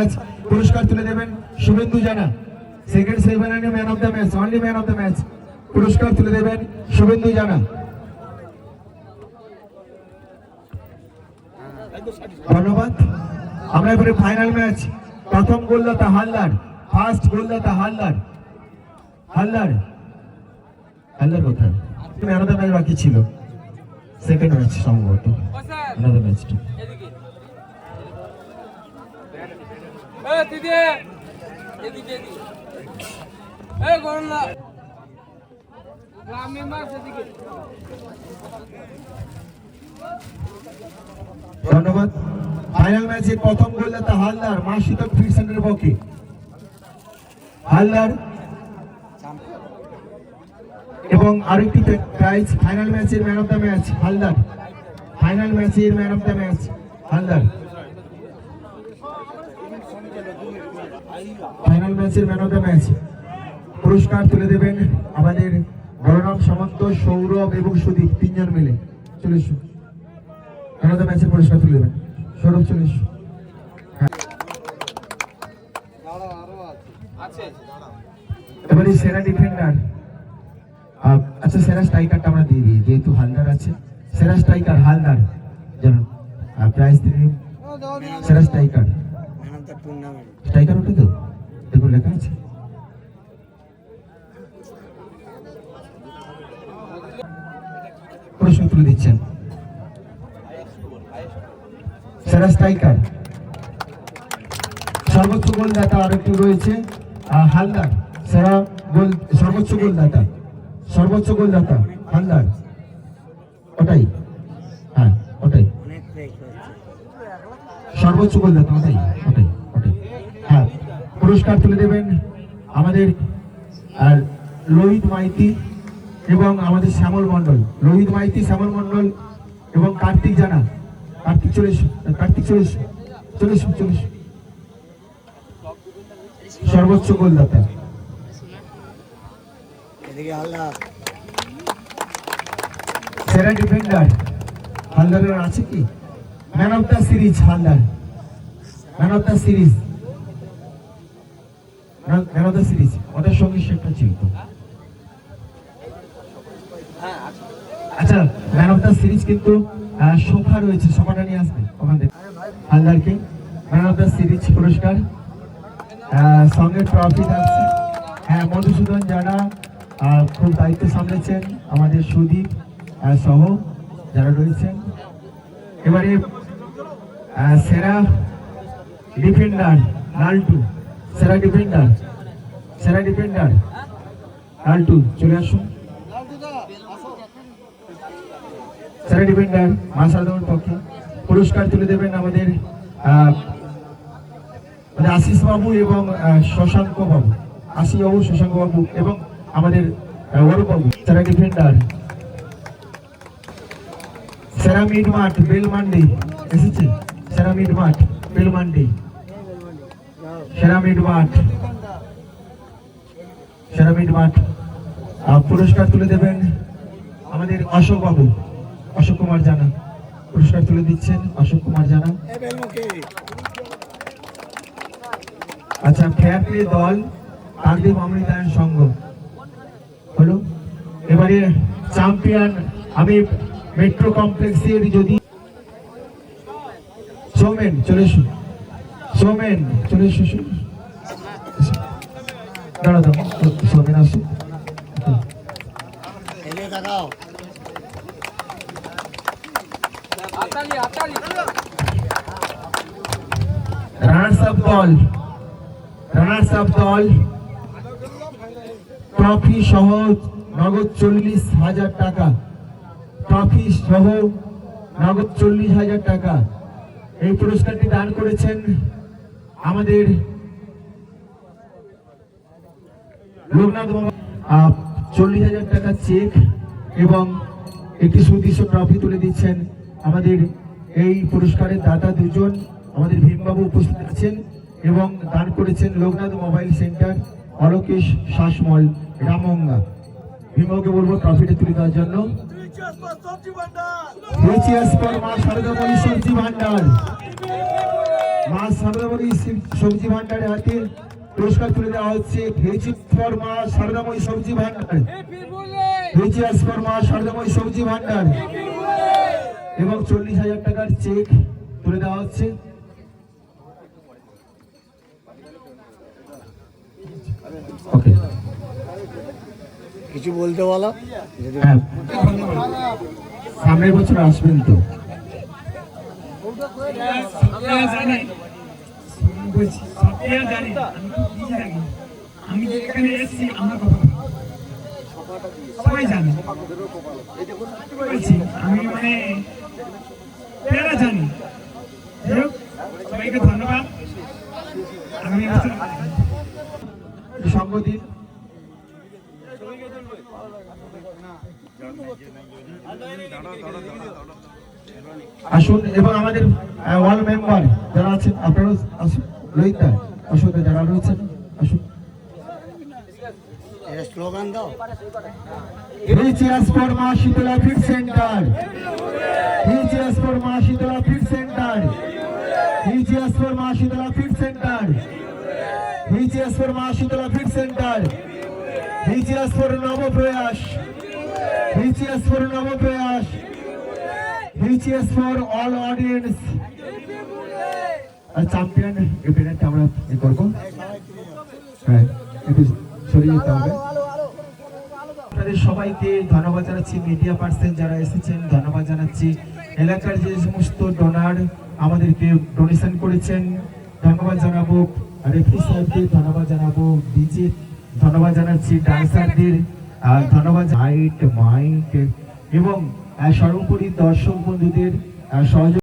Match, পুরস্কার তুলে দেবেন শুভেন্দু জানা। সেকেন্ড সেমিফাইনালে man of the match only man of the match পুরস্কার তুলে দেবেন শুভেন্দু জানা। ধন্যবাদ। আমরা এবারে ফাইনাল ম্যাচ প্রথম গোলদাতা হালদার ফার্স্ট গোলদাতা হালদার। হালদার হালদার কোথায়? ম্যান অফ দ্য ম্যাচ বাকি ছিল। সেকেন্ড ম্যাচ সম্ভবত। ম্যাচটি ধন্যবাদ। ফাইনাল ম্যাচে প্রথম গোলদাতা হালদার মা শীতক ফিট সেন্টারের পক্ষে। হালদার এবং আরেকটি প্রাইজ, ফাইনাল ম্যাচের man of the match, Haldar. Final ম্যাচের man of the match, Haldar. Final ম্যাচের ম্যান অফ দ্য ম্যাচ। পুরস্কার তুলে দেবেন আমাদের বলরাম সামন্ত সৌরভ এবং সুদীপ তিনজন মিলে। চলে এসো। ম্যান অফ দ্য ম্যাচের পুরস্কার তুলে দেবেন। সৌরভ চলে এসো। এবারে সেরা ডিফেন্ডার আচ্ছা সেরা স্ট্রাইকারটা আমরা দিয়ে দিই যেহেতু হালদার আছে। সেরা স্ট্রাইকার হালদার। যেন প্রাইজ তিনি। সেরা স্ট্রাইকার স্ট্রাইকার ওটা তো দেখুন লেখা আছে প্রশ্ন তুলে দিচ্ছেন সেরা স্ট্রাইকার। সর্বোচ্চ গোলদাতা আরেকটি রয়েছে। হালদার, সেরা গোল, সর্বোচ্চ গোলদাতা। সর্বোচ্চ গোলদাতা, হালদার। ওটাই। হ্যাঁ ওটাই। সর্বোচ্চ গোলদাতা, ওটাই ওটাই ওটাই। হ্যাঁ পুরস্কার তুলে দেবেন আমাদের, আর লোহিত মাইতি এবং আমাদের শ্যামল মণ্ডল। লোহিত মাইতি, শ্যামল মণ্ডল এবং কার্তিক জানা। কার্তিক চলে কার্তিক চলে চলে চলে সর্বোচ্চ গোলদাতা। সেরা ডিফেন্ডার হালদারের আছে কি? Man of the series Haldar. Man of the series man of the series ওটার সঙ্গে সেটা ছিল তো। আচ্ছা ম্যান অফ দ্য সিরিজ কিন্তু আহ, সোফা রয়েছে সোফাটা নিয়ে আসবে ওখান থেকে। হালদারকে ম্যান অফ দ্য সিরিজ পুরস্কার। সঙ্গে ট্রফি থাকছে। হ্যাঁ মধুসূদন যারা খুব দায়িত্ব সামলেছেন আমাদের সুদীপ সহ যারা রয়েছেন। এবারে সেরা ডিফেন্ডার লালটু সেরা ডিফেন্ডার সেরা ডিফেন্ডার লালটু চলে আসুন। সেরা ডিফেন্ডার মাসালদমের পক্ষে পুরস্কার তুলে দেবেন আমাদের আমাদের আশিস বাবু এবং শশাঙ্ক বাবু, আশিস বাবু, শশাঙ্ক বাবু এবং আমাদের বাবু সেরা ডিফেন্ডার সেরা মিড মাঠ বেল মান্ডি এসেছে? সেরা মিড মাঠ বেল মান্ডি সেরা মিড মাঠ সেরা মিড মাঠ পুরস্কার তুলে দেবেন আমাদের অশোক বাবু। অশোক কুমার জানা। পুরস্কার তুলে দিচ্ছেন অশোক কুমার জানা। আচ্ছা ফেয়ার প্লে দল, কাকদ্বীপ অমৃতায়ন সংঘ। হলো? এবারে চ্যাম্পিয়ন আমি মেট্রো কমপ্লেক্সের যদি সৌমেন, চলে এসো। সৌমেন, চলে এসো। দাঁড়া দাও সৌমেন আসো রানার্স আপ দল রানার্স আপ দল ট্রফি সহ নগদ চল্লিশ হাজার টাকা। ট্রফি সহ নগদ চল্লিশ হাজার টাকা। এই পুরস্কারটি দান করেছেন আমাদের লোকনাথ চল্লিশ হাজার টাকা চেক এবং একটি সুদৃশ্য ট্রফি তুলে দিচ্ছেন আমাদের এই পুরস্কারের দাতা দুজন আমাদের ভীমবাবু উপস্থিত আছেন এবং দান করেছেন লোকনাথ মোবাইল সেন্টার, অলোকেশ, শাসমল, রামঙ্গা। ভীমবাবুকে বলব ট্রফিটা তুলে দেওয়ার জন্য। সবজি ভান্ডার। মা সারদাময়ী সবজি ভান্ডারের হাতে পুরস্কার তুলে দেওয়া হচ্ছে। ভেজি ফর মা সারদাময়ী সবজি ভান্ডার। এ ফির মা সারদাময়ী সবজি ভান্ডার। এবং চল্লিশ হাজার টাকার চেক তুলে দেওয়া হচ্ছে। কিছু বলতে বলো? যদি হ্যাঁ। সামনের বছর আসবেন তো। আমি এখানে এসেছি আমার কথা সবাই জানে। বলছি আমি মানে আপনারা জানি। সবাইকে ধন্যবাদ। আসুন, এবং আমাদের ওয়াল মেম্বার যারা আছেন, আপনারাও আসুন। রোহিত অশোক যারা রয়েছেন, আসুন। He cheers for Ma Shitala Fit Center. He cheers for Ma Shitala Fit Center. He cheers for Navo Prayash. He cheers for Navo Prayash. He cheers for all audience. Champion এপিনেট আমরা করব হ্যাঁ একটু সরিয়ে যেতে হবে সবাইকে ধন্যবাদ জানাচ্ছি মিডিয়া পার্সন যারা এসেছেন, ধন্যবাদ জানাচ্ছি। এলাকার যে সমস্ত ডোনার আমাদেরকে ডোনেশন করেছেন, ধন্যবাদ জানাব রেফি সাহেবকে ধন্যবাদ জানাব ডিজে ধন্যবাদ জানাচ্ছি ডান্সারদের ধন্যবাদ হাইট মাইক এবং সর্বোপরি দর্শক বন্ধুদের সহযোগ